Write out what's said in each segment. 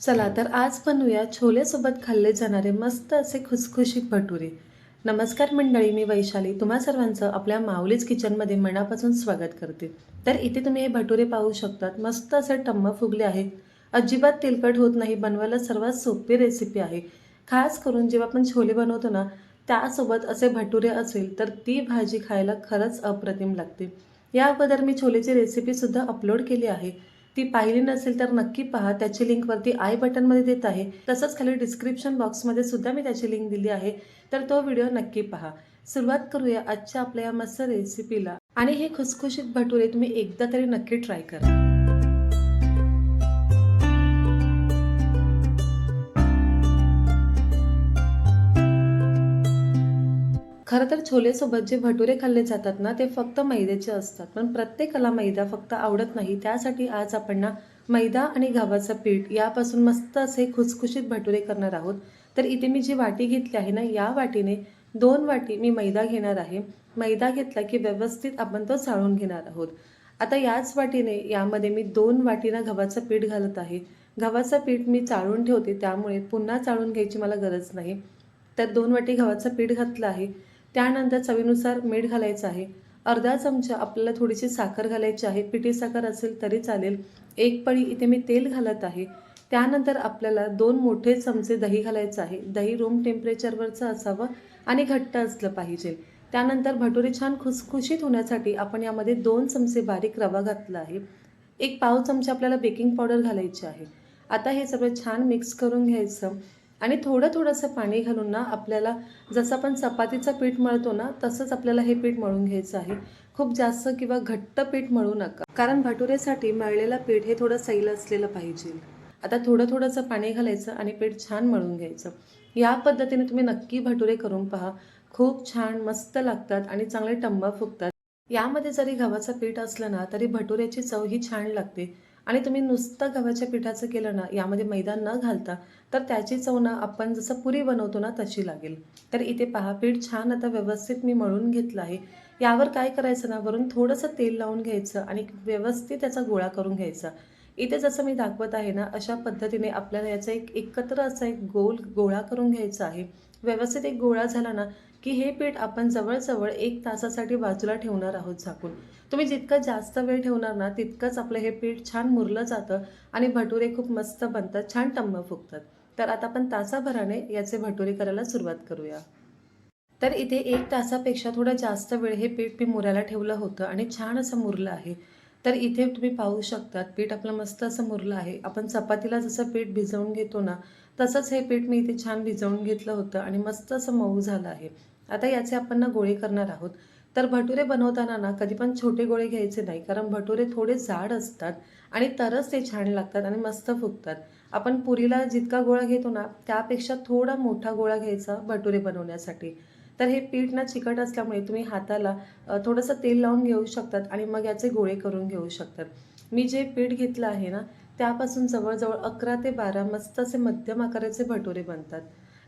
चला तर आज बनवूया छोलेसोबत खाल्ले जाणारे मस्त असे खुसखुशीत भटुरे. नमस्कार मंडळी मी वैशाली. तुम्हा सर्वांचं आपल्या माऊलीच किचनमध्ये मनापासून स्वागत करते. तर इथे तुम्ही हे भटुरे पाहू शकतात. मस्त असे टम्म फुगले आहेत. अजिबात तेलकट होत नाही. बनवायला सर्वात सोपी रेसिपी आहे. खास करून जेव्हा आपण छोले बनवतो ना त्यासोबत असे भटुरे असेल तर ती भाजी खायला खरंच अप्रतिम लागते. या अगोदर मी छोलेची रेसिपीसुद्धा अपलोड केली आहे. ती पाहिली नसेल तर नक्की पहा. त्याची लिंक वरती आय बटनमध्ये देत आहे. तसंच खाली डिस्क्रिप्शन बॉक्समध्ये सुद्धा मी त्याची लिंक दिली आहे. तर तो व्हिडिओ नक्की पहा. सुरुवात करूया आजच्या आपल्या या मस्त रेसिपीला आणि हे खुसखुशीत भटुरे तुम्ही एकदा तरी नक्की ट्राय करा. खरं तर छोलेसोबत जे भटुरे खाल्ले जातात ना ते फक्त मैद्याचे असतात. पण प्रत्येकाला मैदा फक्त आवडत नाही. त्यासाठी आज आपण ना मैदा आणि गव्हाचं पीठ यापासून मस्त असे खुसखुशीत भटुरे करणार आहोत. तर इथे मी जी वाटी घेतली आहे ना या वाटीने दोन वाटी मी मैदा घेणार आहे. मैदा घेतला की व्यवस्थित आपण तो चाळून घेणार आहोत. आता याच वाटीने यामध्ये मी दोन वाटीनं गव्हाचं पीठ घालत आहे. गव्हाचं पीठ मी चाळून ठेवते त्यामुळे पुन्हा चाळून घ्यायची मला गरज नाही. तर दोन वाटी गव्हाचं पीठ घातलं आहे. त्यानंतर चवीनुसार मीठ घालायचं आहे. अर्धा चमचा आपल्याला थोडीशी साखर घालायची आहे. पिठी साखर असेल तरी चालेल. एक पळी इथे मी तेल घालत आहे. त्यानंतर आपल्याला दोन मोठे चमचे दही घालायचं आहे. दही रूम टेम्परेचरवरचं असावं आणि घट्ट असलं पाहिजे. त्यानंतर भटुरे छान खुसखुशीत होण्यासाठी आपण यामध्ये दोन चमचे बारीक रवा घातला आहे. एक पाव चमचा आपल्याला बेकिंग पावडर घालायची आहे. आता हे सगळं छान मिक्स करून घ्यायचं. आणि थोडं थोडंसं पाणी घालून ना आपल्याला जसं आपण चपातीचं पीठ मळतो ना तसंच आपल्याला हे पीठ मळून घ्यायचं आहे. खूप जास्त किंवा घट्ट पीठ मळू नका. कारण भटुरेसाठी मळलेलं पीठ हे थोडं सैल असलेलं पाहिजे. आता थोडं थोडंसं पाणी घालायचं आणि पीठ छान मळून घ्यायचं. या पद्धतीने तुम्ही नक्की भटुरे करून पहा. खूप छान मस्त लागतात आणि चांगले टंबा फुगतात. यामध्ये जरी गव्हाचं पीठ असलं ना तरी भटुऱ्याची चव ही छान लागते. आणि तुम्ही नुसतं गव्हाच्या पिठाचं केलं ना यामध्ये मैदा न घालता तर त्याची चव ना आपण जसं पुरी बनवतो ना तशी लागेल. तर इथे पहा पीठ छान आता व्यवस्थित मी मळून घेतलं आहे. यावर काय करायचं ना वरून थोडंसं तेल लावून घ्यायचं आणि व्यवस्थित त्याचा गोळा करून घ्यायचा. इथे जसं मी दाखवत आहे ना अशा पद्धतीने आपल्याला याचा एक एकत्र असा एक गोल गोळा करून घ्यायचा आहे. व्यवस्थित एक गोळा झाला ना की हे पीठ आपण जवळजवळ एक तासासाठी बाजूला ठेवणार आहोत झाकून. तुम्ही जितकं जास्त वेळ ठेवणार ना तितकंच आपलं हे पीठ छान मुरलं जातं आणि भटुरे खूप मस्त बनतात छान टम्म फुगतात. तर आता आपण तासाभराने याचे भटुरे करायला सुरुवात करूया. तर इथे एक तासापेक्षा थोडं जास्त वेळ हे पीठ मी मुरायला ठेवलं होतं आणि छान असं मुरलं आहे. तर इथे तुम्ही पाहू शकतात पीठ आपलं मस्त असं मुरलं आहे. आपण चपातीला जसं पीठ भिजवून घेतो ना तसंच हे पीठ मी इथे छान भिजवून घेतलं होतं आणि मस्त असं मऊ झालं आहे. आता याचे आपण ना गोळे करणार आहोत. तर भटुरे बनवताना ना कधी पण छोटे गोळे घ्यायचे नाही कारण भटुरे थोडे जाड असतात आणि तरच ते छान लागतात आणि मस्त फुगतात. आपण पुरीला जितका गोळा घेतो ना त्यापेक्षा थोडा मोठा गोळा घ्यायचा भटुरे बनवण्यासाठी. तर हे पीठ ना चिकट असल्यामुळे तुम्ही हाताला थोडंसं तेल लावून घेऊ शकतात आणि मग याचे गोळे करून घेऊ शकतात. मी जे पीठ घेतलं आहे ना त्यापासून जवळजवळ अकरा ते बारा मस्त असे मध्यम आकाराचे भटुरे बनतात.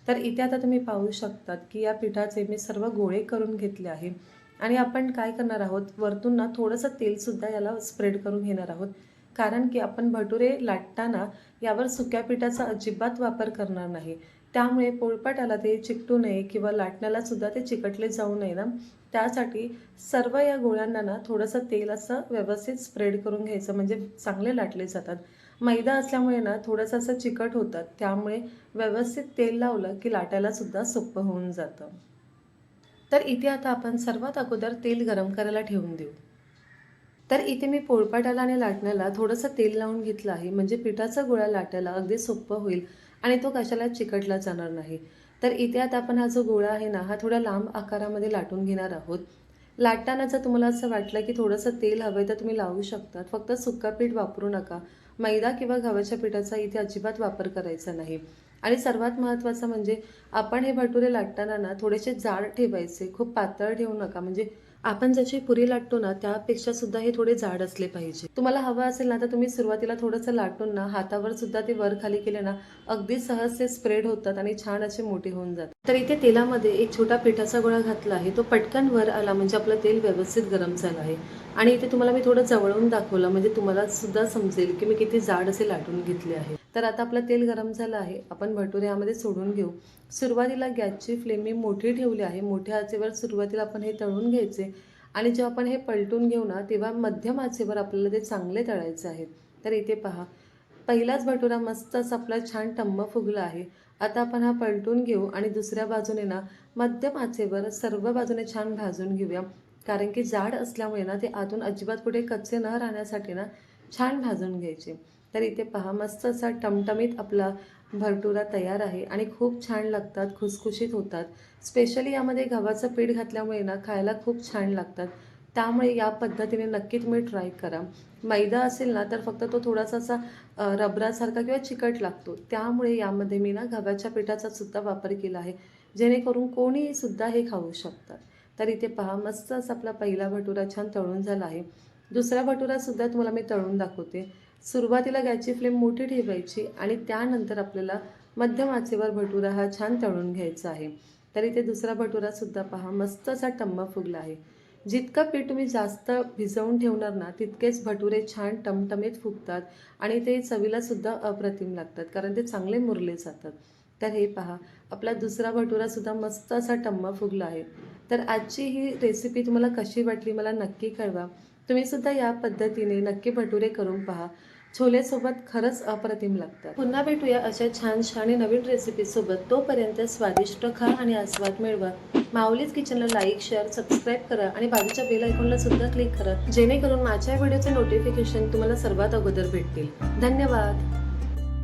तर इथे आता तुम्ही पाहू शकतात की या पिठाचे मी सर्व गोळे करून घेतले आहे. आणि आपण काय करणार आहोत? वरतून ना थोडंसं तेलसुद्धा याला स्प्रेड करून घेणार आहोत. कारण की आपण भटुरे लाटताना यावर सुक्या पिठाचा अजिबात वापर करणार नाही. त्यामुळे पोळपाटाला ते चिकटू नये किंवा लाटण्याला सुद्धा ते चिकटले जाऊ नये ना. त्यासाठी सर्व या गोळ्यांना ना थोडंसं तेल असं व्यवस्थित स्प्रेड करून घ्यायचं. म्हणजे चांगले लाटले जातात. मैदा असल्यामुळे ना थोडंसं असं चिकट होतात त्यामुळे व्यवस्थित तेल लावलं की लाटायलासुद्धा सोपं होऊन जातं. तर इथे आता आपण सर्वात अगोदर तेल गरम करायला ठेवून देऊ. तर इथे मी पोळपाटाला आणि लाटण्याला थोडंसं तेल लावून घेतलं आहे. म्हणजे पिठाचा गोळा लाटायला अगदी सोपं होईल आणि तो कशाला चिकटला जाणार नाही. तर इथे आता आपण हा जो गोळा आहे ना हा थोडा लांब आकारामध्ये लाटून घेणार आहोत. लाटताना जर तुम्हाला असं वाटलं की थोडंसं तेल हवं तर तुम्ही लावू शकता फक्त सुक्का पीठ वापरू नका. मैदा किंवा गव्हाच्या पिठाचा इथे अजिबात वापर करायचा नाही. आणि सर्वात महत्त्वाचं म्हणजे आपण हे भटुरे लाटताना ना थोडेसे जाड ठेवायचे. खूप पातळ ठेवू नका. म्हणजे आपण जशी पुरी लाटतो ना त्यापेक्षा सुद्धा हे थोडे जाड असले पाहिजे. तुम्हाला हवं असेल ना तर तुम्ही सुरुवातीला थोडंसं लाटून ना हातावर सुद्धा ते वर खाली केले ना अगदी सहज ते स्प्रेड होतात आणि छान असे मोठे होऊन जातात. तर इथे तेलामध्ये एक छोटा पिठाचा गोळा घातला आहे. तो पटकन वर आला म्हणजे आपलं तेल व्यवस्थित गरम झालं आहे. आणि इथे तुम्हाला मी थोडं जवळून दाखवलं म्हणजे तुम्हाला सुद्धा समजेल की मी किती जाड असे लाटून घेतले आहे तर आता आपलं तेल गरम झालं आहे. आपण भटुरे यामध्ये सोडून घेऊ. सुरुवातीला गॅसची फ्लेम मी मोठी ठेवली आहे. मोठ्या आचेवर सुरुवातीला आपण हे तळून घ्यायचे आणि जेव्हा आपण हे पलटून घेऊ ना तेव्हा मध्यम आचेवर आपल्याला ते चांगले तळायचे आहे. तर इथे पहा. पहिलाच भटुरा मस्तच आपला छान टम्म फुगला आहे. आता आपण हा पलटून घेऊ आणि दुसऱ्या बाजूने ना मध्यम आचेवर सर्व बाजूने छान भाजून घेऊया. कारण की जाड असल्यामुळे ना ते आतून अजिबात कुठे कच्चे न राहण्यासाठी ना छान भाजून घ्यायचे. तर इथे पहा मस्त असा टमटमीत आपला भरटुरा तयार आहे आणि खूप छान लागतात खुसखुशीत होतात. स्पेशली यामध्ये गव्हाचं पीठ घातल्यामुळे ना खायला खूप छान लागतात. त्यामुळे या पद्धतीने नक्की तुम्ही ट्राय करा. मैदा असेल ना तर फक्त तो थोडासा असा रबरासारखा किंवा चिकट लागतो. त्यामुळे यामध्ये मी ना गव्हाच्या पिठाचा सुद्धा वापर केला आहे. जेणेकरून कोणीही सुद्धा हे खाऊ शकतात. तर इथे पहा मस्त असा आपला पहिला भटुरा छान तळून झाला आहे. दुसरा भटुरासुद्धा तुम्हाला मी तळून दाखवते. सुरुवातीला गॅसची फ्लेम मोठी ठेवायची आणि त्यानंतर आपल्याला मध्यम आचेवर भटुरा हा छान तळून घ्यायचा आहे. तर इथे दुसरा भटुरासुद्धा पहा मस्त असा टम्म फुगला आहे. जितकं पीठ तुम्ही जास्त भिजवून ठेवणार ना तितकेच भटुरे छान टमटमीत फुगतात आणि ते चवीलासुद्धा अप्रतिम लागतात कारण ते चांगले मुरले जातात. तर हे पहा आपला दुसरा भटुरासुद्धा मस्त असा टम्मा फुगला आहे. तर आजची ही रेसिपी तुम्हाला कशी वाटली मला नक्की कळवा. तुम्हीसुद्धा या पद्धतीने नक्की भटुरे करून पहा. छोलेसोबत खरंच अप्रतिम लागतात. पुन्हा भेटूया अशा छान आणि नवीन रेसिपीसोबत तोपर्यंत स्वादिष्ट खा आणि आस्वाद मिळवा. माऊलीज किचनला लाईक शेअर सबस्क्राईब करा आणि बाजूच्या बेल आयकॉनला सुद्धा क्लिक करा. जेणेकरून माझ्या व्हिडिओचे नोटिफिकेशन तुम्हाला सर्वात अगोदर भेटतील. धन्यवाद.